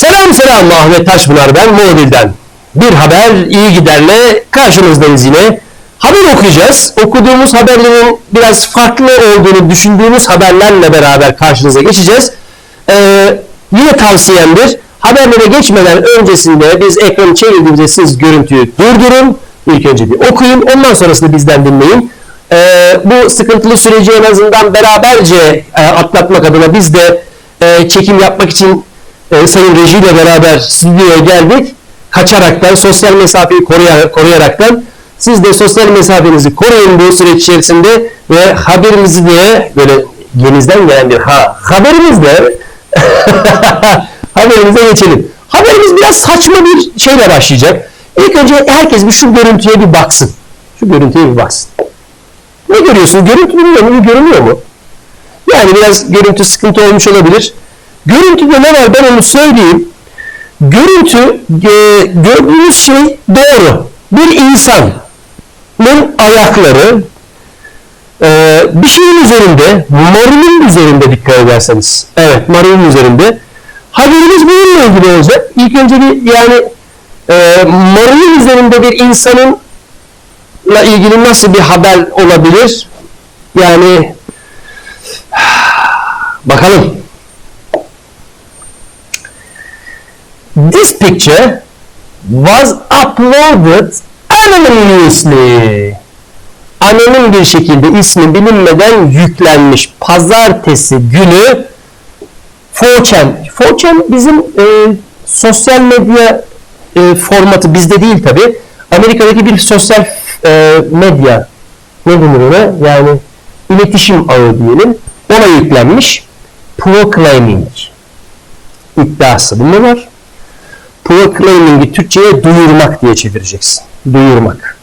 Selam selam Ahmet Taşpınar ben Muğbil'den. Bir haber iyi giderle karşınızdayız yine. Haber okuyacağız. Okuduğumuz haberlerin biraz farklı olduğunu düşündüğümüz haberlerle beraber karşınıza geçeceğiz. Ee, yine tavsiyemdir. Haberlere geçmeden öncesinde biz ekranı çevirdiğimizde siz görüntüyü durdurun. İlk önce bir okuyun. Ondan sonrasında bizden dinleyin. Ee, bu sıkıntılı süreci en azından beraberce e, atlatmak adına biz de e, çekim yapmak için e, Sayın Reji ile beraber stüdyoya geldik. Kaçaraktan, sosyal mesafeyi koruya- koruyaraktan siz de sosyal mesafenizi koruyun bu süreç içerisinde ve haberimizi de böyle genizden gelen bir ha haberimizle haberimize geçelim. Haberimiz biraz saçma bir şeyle başlayacak. İlk önce herkes bir şu görüntüye bir baksın. Şu görüntüye bir baksın. Ne görüyorsun? Görüntü bilmiyor mu? Görünüyor mu? Yani biraz görüntü sıkıntı olmuş olabilir. Görüntüde ne var ben onu söyleyeyim. Görüntü e, gördüğünüz şey doğru. Bir insanın ayakları e, bir şeyin üzerinde, marulun üzerinde dikkat ederseniz. Evet, marulun üzerinde. Haberimiz bununla ilgili olacak. İlk önce bir yani e, marulun üzerinde bir insanın ile ilgili nasıl bir haber olabilir? Yani bakalım. This picture was uploaded anonymously. Anonim bir şekilde ismi bilinmeden yüklenmiş. Pazartesi günü 4chan. 4chan bizim e, sosyal medya e, formatı bizde değil tabi. Amerika'daki bir sosyal e, medya ne denir ona? Yani iletişim ağı diyelim. Ona yüklenmiş. Proclaiming iddiası. Bunda var. Proclaiming'i Türkçe'ye duyurmak diye çevireceksin. Duyurmak.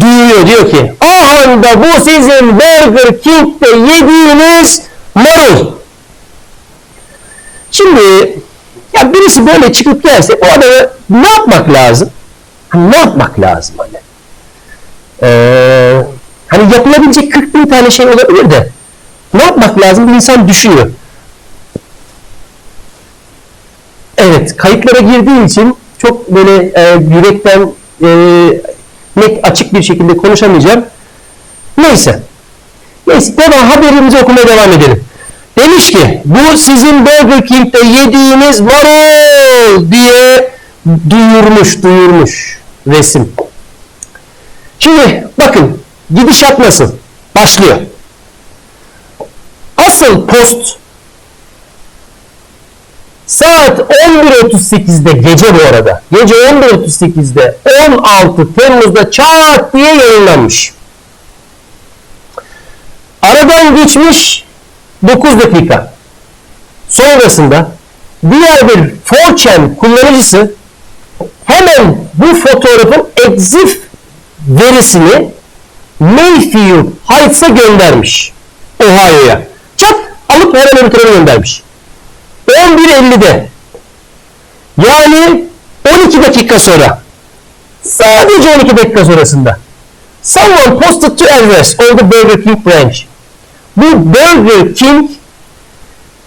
Duyuruyor diyor ki Ahanda bu sizin Burger King'de yediğiniz marul. Şimdi ya birisi böyle çıkıp gelse o adama ne yapmak lazım? Hani ne yapmak lazım hani? Ee, hani yapılabilecek 40 bin tane şey olabilir de ne yapmak lazım? Bir insan düşünüyor. Evet, kayıtlara girdiği için çok böyle e, yürekten e, net açık bir şekilde konuşamayacağım. Neyse. Neyse, devam haberimizi okumaya devam edelim. Demiş ki, bu sizin Burger King'de yediğiniz marul diye duyurmuş, duyurmuş resim. Şimdi bakın, gidişat nasıl? Başlıyor. Asıl post Saat 11.38'de gece bu arada. Gece 11.38'de 16 Temmuz'da çat diye yayınlanmış. Aradan geçmiş 9 dakika. Sonrasında diğer bir 4chan kullanıcısı hemen bu fotoğrafın exif verisini Mayfield Heights'a göndermiş. Ohio'ya. Çat alıp hemen öbür göndermiş. 11.50'de yani 12 dakika sonra sadece 12 dakika sonrasında someone posted to address of the Burger King branch bu Burger King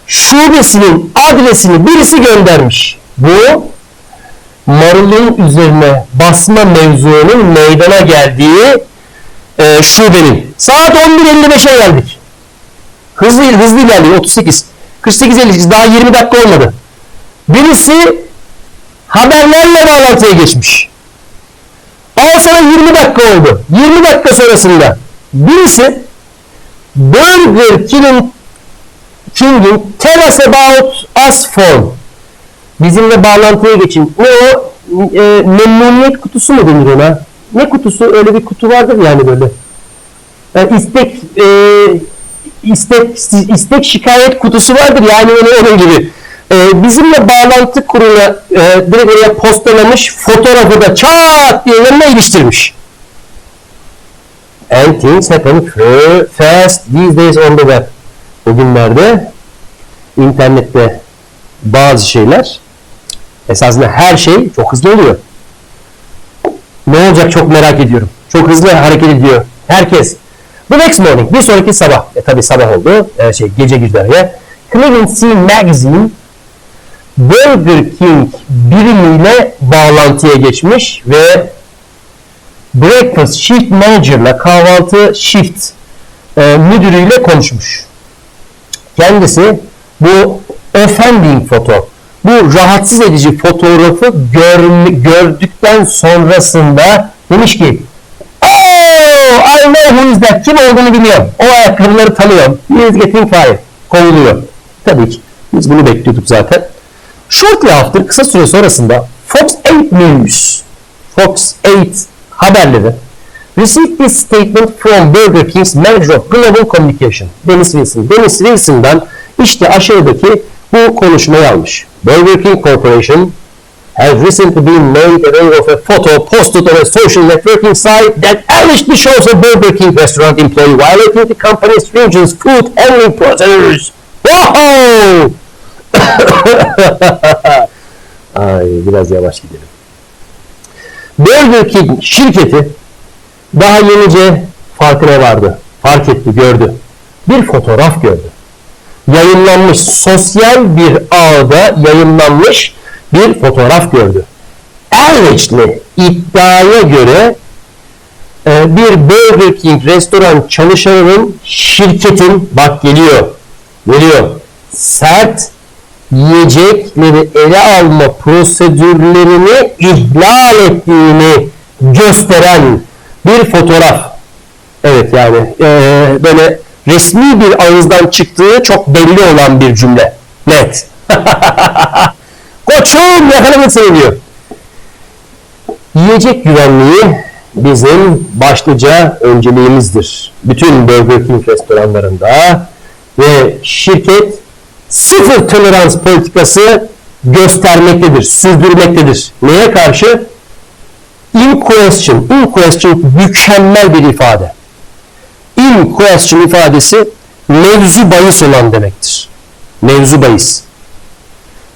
şubesinin adresini birisi göndermiş. Bu marulun üzerine basma mevzunun meydana geldiği e, şubenin. Saat 11.55'e geldik. Hızlı hızlı ilerliyor 38. 48.58 daha 20 dakika olmadı. Birisi haberlerle bağlantıya geçmiş. Al sana 20 dakika oldu. 20 dakika sonrasında birisi Burger King'in King'in Tell Us About Us form bizimle bağlantıya geçin. Ne o? E, memnuniyet kutusu mu denir ona? Ne kutusu? Öyle bir kutu vardır yani böyle. Yani istek e, istek istek şikayet kutusu vardır yani onun gibi. Ee, bizimle bağlantı kuruna e, direkt oraya postalamış fotoğrafı da çat diye yanına iliştirmiş. And things happen fast these days on the web. Bugünlerde internette bazı şeyler esasında her şey çok hızlı oluyor. Ne olacak çok merak ediyorum. Çok hızlı hareket ediyor. Herkes The next morning, bir sonraki sabah, e tabi sabah oldu, e, şey gece girdi araya. Cleveland Magazine Burger King birimiyle bağlantıya geçmiş ve Breakfast Shift Manager'la kahvaltı shift e, müdürüyle konuşmuş. Kendisi bu offending foto, bu rahatsız edici fotoğrafı gör, gördükten sonrasında demiş ki I know who is. Kim olduğunu biliyorum. O ayakkabıları tanıyorum. He is getting. Kovuluyor. Tabii ki. Biz bunu bekliyorduk zaten. Shortly after, kısa süre sonrasında Fox 8 News, Fox 8 haberleri received this statement from Burger King's manager of global communication, Dennis Wilson. Dennis Wilson'dan işte aşağıdaki bu konuşmayı almış. Burger King Corporation has recently been made aware of a photo posted on a social networking site that allegedly shows a Burger King restaurant employee violating the company's stringent food handling procedures. Wow! Ay biraz yavaş gidelim. Burger King şirketi daha yenice farkına vardı. Fark etti, gördü. Bir fotoğraf gördü. Yayınlanmış, sosyal bir ağda yayınlanmış bir fotoğraf gördü. Allegedly iddiaya göre e, bir Burger King restoran çalışanının şirketin bak geliyor geliyor sert yiyecekleri ele alma prosedürlerini ihlal ettiğini gösteren bir fotoğraf. Evet yani e, böyle resmi bir ağızdan çıktığı çok belli olan bir cümle. Net. Koçum yakalamak seni diyor. Yiyecek güvenliği bizim başlıca önceliğimizdir. Bütün Burger King restoranlarında ve şirket sıfır tolerans politikası göstermektedir, sürdürmektedir. Neye karşı? In question. In question mükemmel bir ifade. In question ifadesi mevzu bahis olan demektir. Mevzu bahis.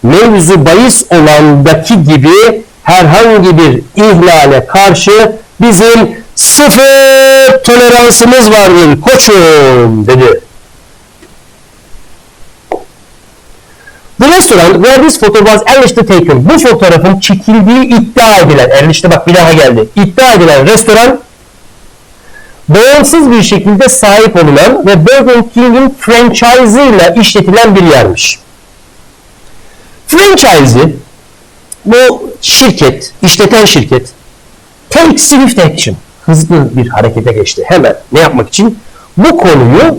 Mevzu bahis olandaki gibi herhangi bir ihlale karşı bizim sıfır toleransımız vardır koçum dedi. The restaurant where this photo was allegedly taken. Bu fotoğrafın çekildiği iddia edilen, işte bak bir daha geldi. İddia edilen restoran bağımsız bir şekilde sahip olunan ve Burger King'in franchise ile işletilen bir yermiş. Franchise'i bu şirket, işleten şirket take swift action, hızlı bir harekete geçti. Hemen ne yapmak için? Bu konuyu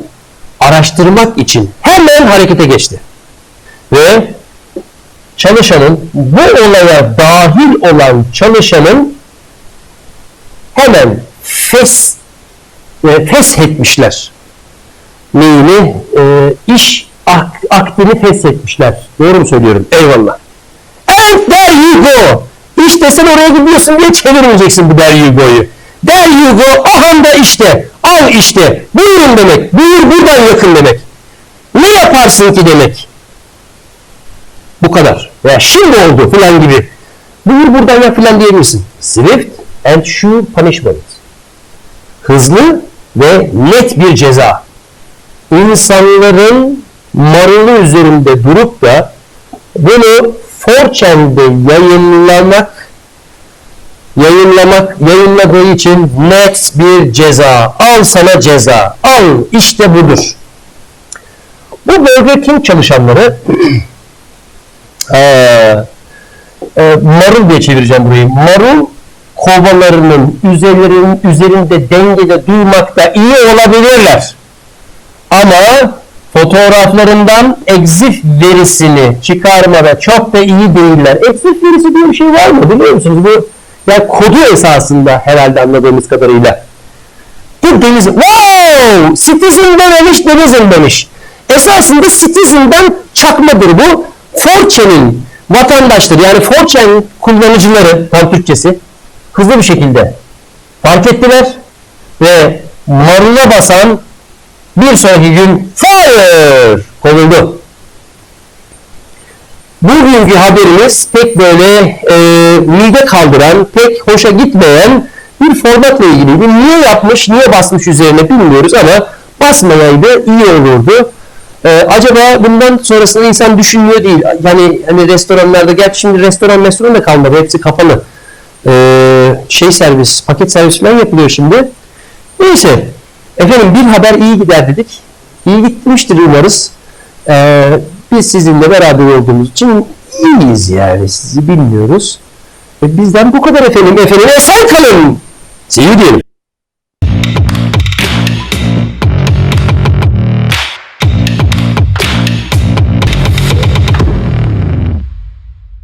araştırmak için hemen harekete geçti ve çalışanın bu olaya dahil olan çalışanın hemen fes e, feshetmişler. Neyini? E, iş ak, akdini feshetmişler. Doğru mu söylüyorum? Eyvallah. And there you go. İşte sen oraya gidiyorsun diye çevirmeyeceksin bu there you go'yu. There you go. Aha da işte. Al işte. Buyurun demek. Buyur buradan yakın demek. Ne yaparsın ki demek. Bu kadar. Veya şimdi oldu filan gibi. Buyur buradan yap filan diyebilirsin. Swift and sure punishment. Hızlı ve net bir ceza. İnsanların marulu üzerinde durup da bunu 4chan'de yayınlamak yayınlamak yayınladığı için net bir ceza. Al sana ceza. Al işte budur. Bu Burger King çalışanları e, e, marul diye çevireceğim burayı. Marul kovalarının üzerinin, üzerinde dengede durmakta iyi olabilirler. Ama fotoğraflarından exif verisini çıkarmada çok da iyi değiller. Exif verisi diye bir şey var mı biliyor musunuz? Bu yani kodu esasında herhalde anladığımız kadarıyla. Bu deniz, wow! Citizen'dan demiş, denizin demiş. Esasında Citizen'dan çakmadır bu. Forçe'nin vatandaşları yani Forçen kullanıcıları tam Türkçesi hızlı bir şekilde fark ettiler ve marula basan bir sonraki gün fire kovuldu. Bugünkü haberimiz pek böyle e, mide kaldıran, pek hoşa gitmeyen bir formatla ilgiliydi. Niye yapmış, niye basmış üzerine bilmiyoruz ama basmayaydı iyi olurdu. Ee, acaba bundan sonrasında insan düşünmüyor değil. Yani hani restoranlarda, gerçi şimdi restoran restoran da kalmadı. Hepsi kapalı. Ee, şey servis, paket servis falan yapılıyor şimdi. Neyse. Efendim bir haber iyi gider dedik. İyi gitmiştir umarız. Ee, biz sizinle beraber olduğumuz için iyiyiz yani. Sizi bilmiyoruz. E, bizden bu kadar efendim. Efendim esen kalın. See you.